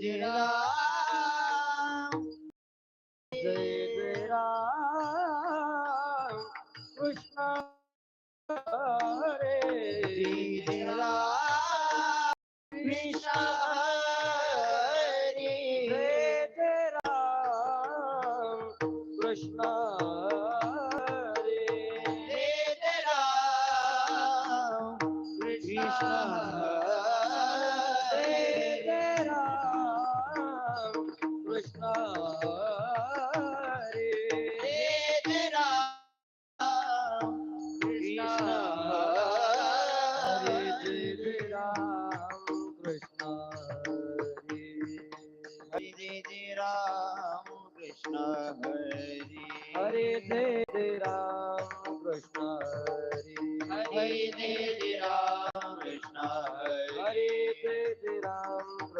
对了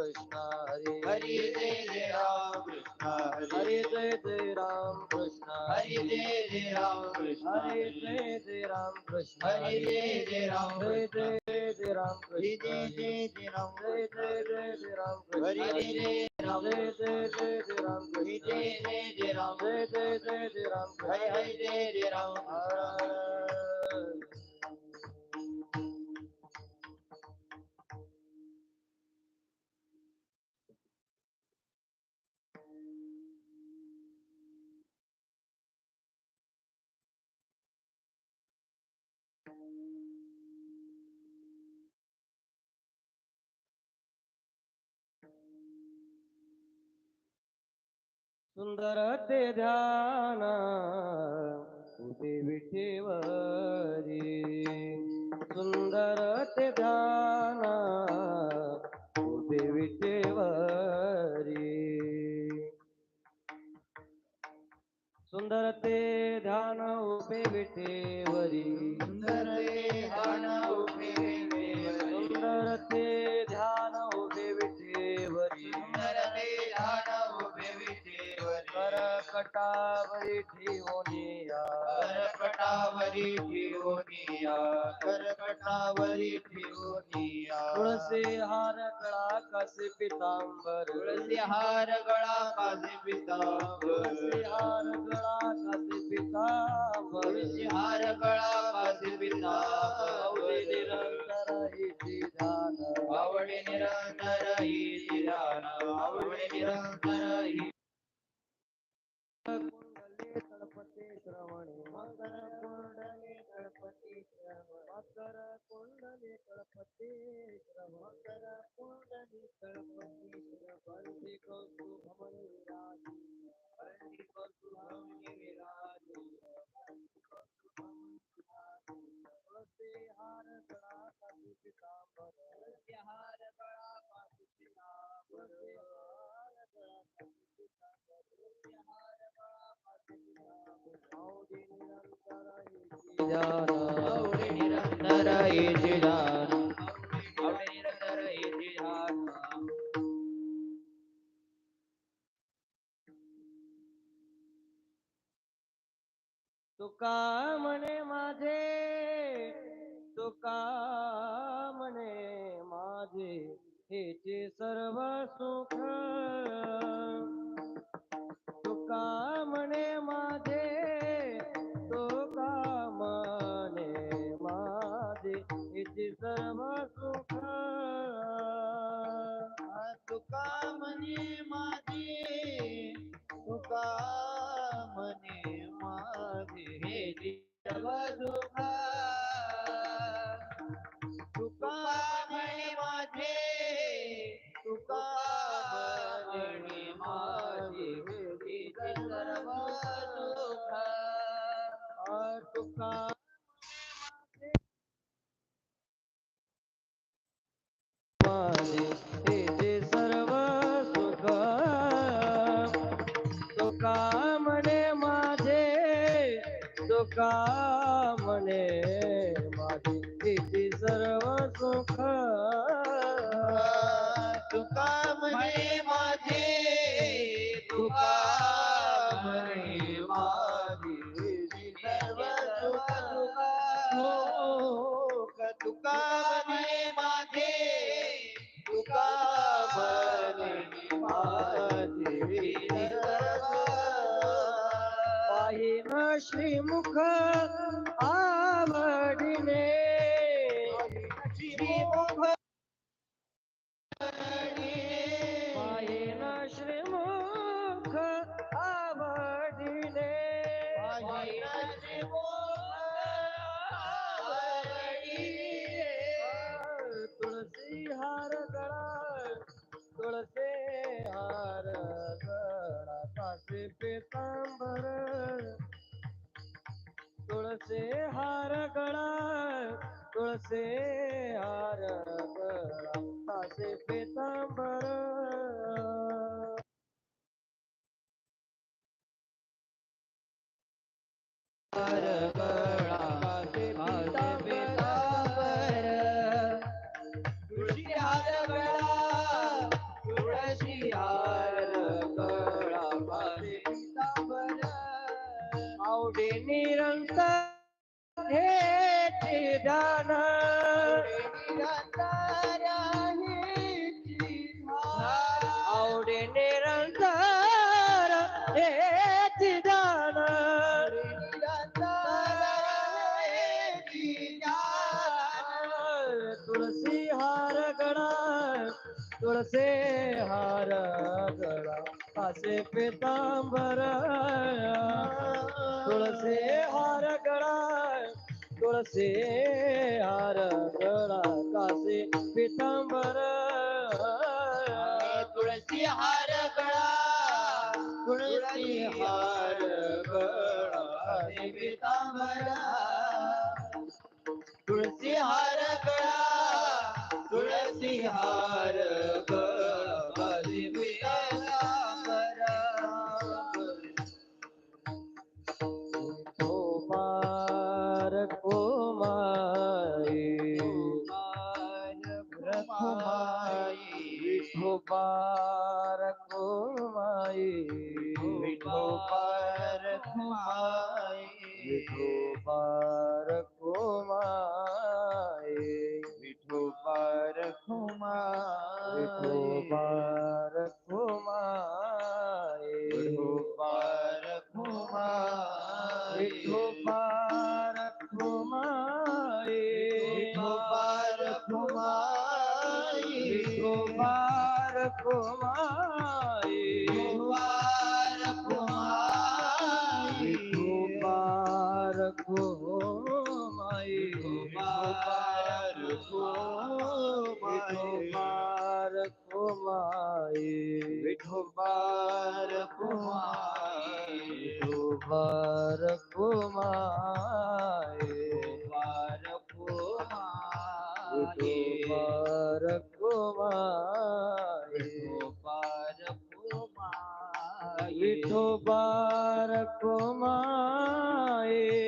Krishna Hare Hare Jai Jai Ram Krishna Hare Jai Jai Ram Krishna Hare Jai Jai Ram Krishna Hare Jai Jai Ram Krishna Hare Jai Jai Ram Krishna Hare Jai Jai Ram Krishna Hare Jai Jai Ram Krishna Hare Jai Jai Ram Krishna Hare Jai Ram Jai Jai Jai Ram Krishna Jai Jai Jai Ram Jai Jai Jai Ram Hare Hare Jai Ram सुंदर ते ध्यान उभे विठेवरी सुंदर ते ध्यान उभे विठेवरी सुंदर ते ध्यान उभे विठेवरी कटावरी ठेवोनिया करपटावरी ठेवोनिया करपटावरी ठेवोनिया तुळसी हार गड़ा कस पीताम्बर तुलसी हार गड़ा कस पीताम्बर तुलसी हार गड़ा कस पीताम्बर तुलसी हार गड़ा कस आवडी तुका म्हणे माझे तुका म्हणे माझे हेचे सर्व सुख. तुका म्हणे माझे सर्व सुख तुका म्हणे माझे तुका म्हणे माझे हे सर्व दुःख. be over. मनसे हरगळा कासे पितांबर तुळसी हार गळा तुळसी हार गळा पितांबरा मुबारक माए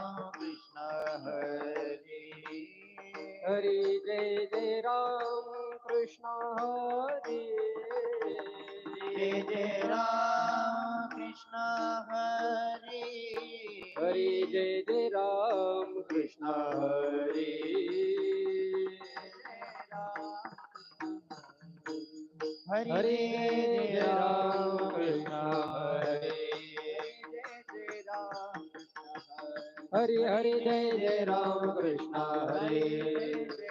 हरे। जय जय राम कृष्ण हरे। हरे जय जय राम कृष्ण हरे। हरे हरे जय राम कृष्ण हरे। हरे हरे जय जय राम कृष्ण हरे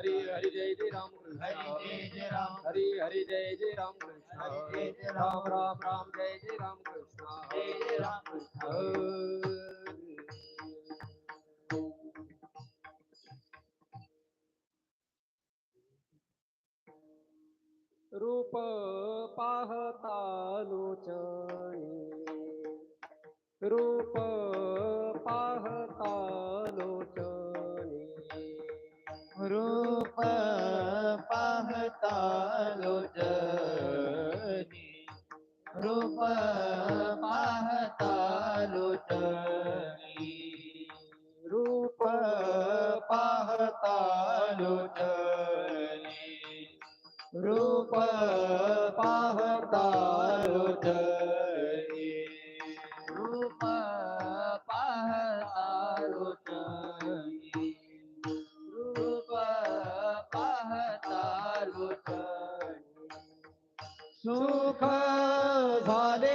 हरे हरे जय जय राम कृष्ण। हरे जय जय राम राम राम जय जय राम जय जय राम कृष्ण। रूप पाहता लोचणी रूप पाहता लोचणी pa pa ta सुख झाले